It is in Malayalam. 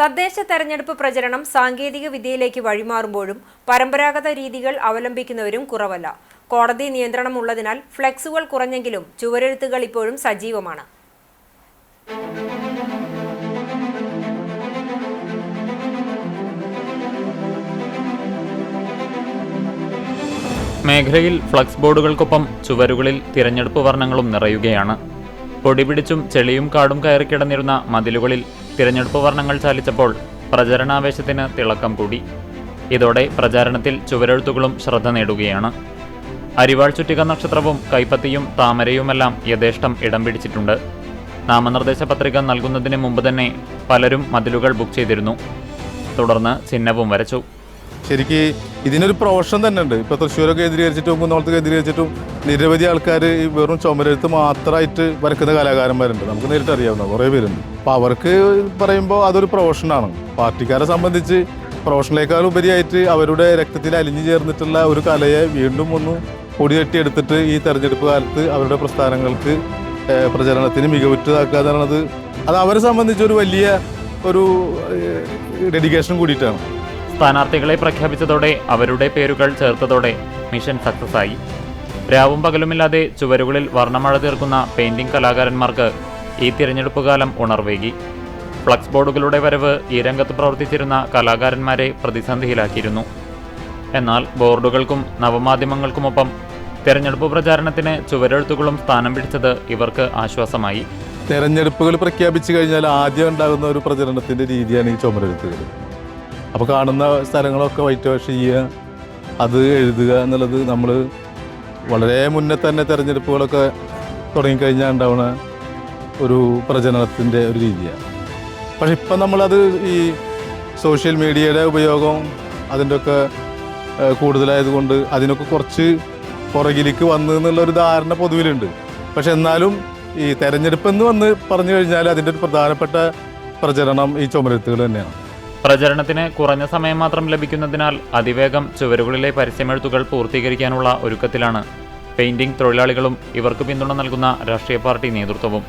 തദ്ദേശ തെരഞ്ഞെടുപ്പ് പ്രചരണം സാങ്കേതിക വിദ്യയിലേക്ക് വഴിമാറുമ്പോഴും പരമ്പരാഗത രീതികൾ അവലംബിക്കുന്നവരും കുറവല്ല. കോടതി നിയന്ത്രണമുള്ളതിനാൽ ഫ്ലെക്സുകൾ കുറഞ്ഞെങ്കിലും ചുവരെഴുത്തുകൾ ഇപ്പോഴും സജീവമാണ്. മേഖലയിൽ ഫ്ലക്സ് ബോർഡുകൾക്കൊപ്പം ചുവരുകളിൽ തിരഞ്ഞെടുപ്പ് വർണങ്ങളും നിറയുകയാണ്. പൊടിപിടിച്ചും ചെളിയും കാടും കയറി കയറിക്കിടന്നിരുന്ന മതിലുകളിൽ തിരഞ്ഞെടുപ്പ് വർണങ്ങൾ ചാലിച്ചപ്പോൾ പ്രചരണാവേശത്തിന് തിളക്കം കൂടി. ഇതോടെ പ്രചാരണത്തിൽ ചുവരെഴുത്തുകളും ശ്രദ്ധ നേടുകയാണ്. അരിവാൾ ചുറ്റിക നക്ഷത്രവും കൈപ്പത്തിയും താമരയുമെല്ലാം യഥേഷ്ടം ഇടം പിടിച്ചിട്ടുണ്ട്. നാമനിർദ്ദേശ പത്രിക നൽകുന്നതിന് മുമ്പ് തന്നെ പലരും മതിലുകൾ ബുക്ക് ചെയ്തിരുന്നു. തുടർന്ന് ചിഹ്നവും വരച്ചു. ശരിക്ക് ഇതിനൊരു പ്രൊഫഷൻ തന്നെ ഉണ്ട്. ഇപ്പോൾ തൃശ്ശൂരൊക്കെ കേന്ദ്രീകരിച്ചിട്ടും കുന്നോളത്ത് കേന്ദ്രീകരിച്ചിട്ടും നിരവധി ആൾക്കാർ വെറും ചുമരെഴുത്ത് മാത്രമായിട്ട് വരക്കുന്ന കലാകാരന്മാരുണ്ട്. നമുക്ക് നേരിട്ട് അറിയാവുന്ന കുറേ പേരുണ്ട്. അപ്പോൾ അവർക്ക് പറയുമ്പോൾ അതൊരു പ്രൊഫഷനാണ് പാർട്ടിക്കാരെ സംബന്ധിച്ച് പ്രൊഫഷണലേക്കാൾ ഉപരിയായിട്ട് അവരുടെ രക്തത്തിൽ അലിഞ്ഞു ചേർന്നിട്ടുള്ള ഒരു കലയെ വീണ്ടും ഒന്ന് പൊടിതട്ടിയെടുത്തിട്ട് ഈ തെരഞ്ഞെടുപ്പ് കാലത്ത് അവരുടെ പ്രസ്ഥാനങ്ങൾക്ക് പ്രചരണത്തിന് മികവുറ്റതാക്കുക എന്നുള്ളത് അത് അവരെ സംബന്ധിച്ച് ഒരു വലിയ ഒരു ഡെഡിക്കേഷൻ കൂടിയിട്ടാണ്. സ്ഥാനാർത്ഥികളെ പ്രഖ്യാപിച്ചതോടെ അവരുടെ പേരുകൾ ചേർത്തതോടെ മിഷൻ സക്സസ് ആയി രാവും പകലുമില്ലാതെ ചുവരുകളിൽ വർണമഴ തീർക്കുന്ന പെയിന്റിംഗ് കലാകാരന്മാർക്ക് ഈ തിരഞ്ഞെടുപ്പ് കാലം ഉണർവേകി. ഫ്ലക്സ് ബോർഡുകളുടെ വരവ് ഈ രംഗത്ത് പ്രവർത്തിച്ചിരുന്ന കലാകാരന്മാരെ പ്രതിസന്ധിയിലാക്കിയിരുന്നു. എന്നാൽ ബോർഡുകൾക്കും നവമാധ്യമങ്ങൾക്കുമൊപ്പം തെരഞ്ഞെടുപ്പ് പ്രചാരണത്തിന് ചുവരെഴുത്തുകളും സ്ഥാനം പിടിച്ചത് ഇവർക്ക് ആശ്വാസമായി. തെരഞ്ഞെടുപ്പുകൾ പ്രഖ്യാപിച്ചു കഴിഞ്ഞാൽ ആദ്യം ഉണ്ടാകുന്ന ഒരു പ്രചരണത്തിന്റെ രീതിയാണ് ഈ ചുമരെഴുത്തുകൾ. അപ്പോൾ കാണുന്ന സ്ഥലങ്ങളൊക്കെ വൈറ്റ് വാഷ് ചെയ്യുക അത് എഴുതുക എന്നുള്ളത് നമ്മൾ വളരെ മുന്നേ തന്നെ തിരഞ്ഞെടുപ്പുകളൊക്കെ തുടങ്ങിക്കഴിഞ്ഞാൽ ഉണ്ടാവുന്ന ഒരു പ്രചരണത്തിന്റെ ഒരു രീതിയാണ്. പക്ഷെ ഇപ്പം നമ്മളത് ഈ സോഷ്യൽ മീഡിയയുടെ ഉപയോഗം അതിന്റെ ഒക്കെ ഏഹ്, കൂടുതലായതുകൊണ്ട് അതിനൊക്കെ കുറച്ച് പുറകിലേക്ക് വന്നു എന്നുള്ളൊരു ധാരണ പൊതുവിലുണ്ട്. പക്ഷെ എന്നാലും ഈ തെരഞ്ഞെടുപ്പ് എന്ന് വന്ന് പറഞ്ഞു കഴിഞ്ഞാൽ അതിന്റെ ഒരു പ്രധാനപ്പെട്ട പ്രചരണം ഈ ചുമരത്തുകൾ തന്നെയാണ്. പ്രചരണത്തിന് കുറഞ്ഞ സമയം മാത്രം ലഭിക്കുന്നതിനാൽ അതിവേഗം ചുവരുകളിലെ പരസ്യമെഴുത്തുകൾ പൂർത്തീകരിക്കാനുള്ള ഒരുക്കത്തിലാണ്. പെയിന്റിംഗ് തൊഴിലാളികളും ഇവർക്ക് പിന്തുണ നൽകുന്ന രാഷ്ട്രീയ പാർട്ടി നേതൃത്വവും.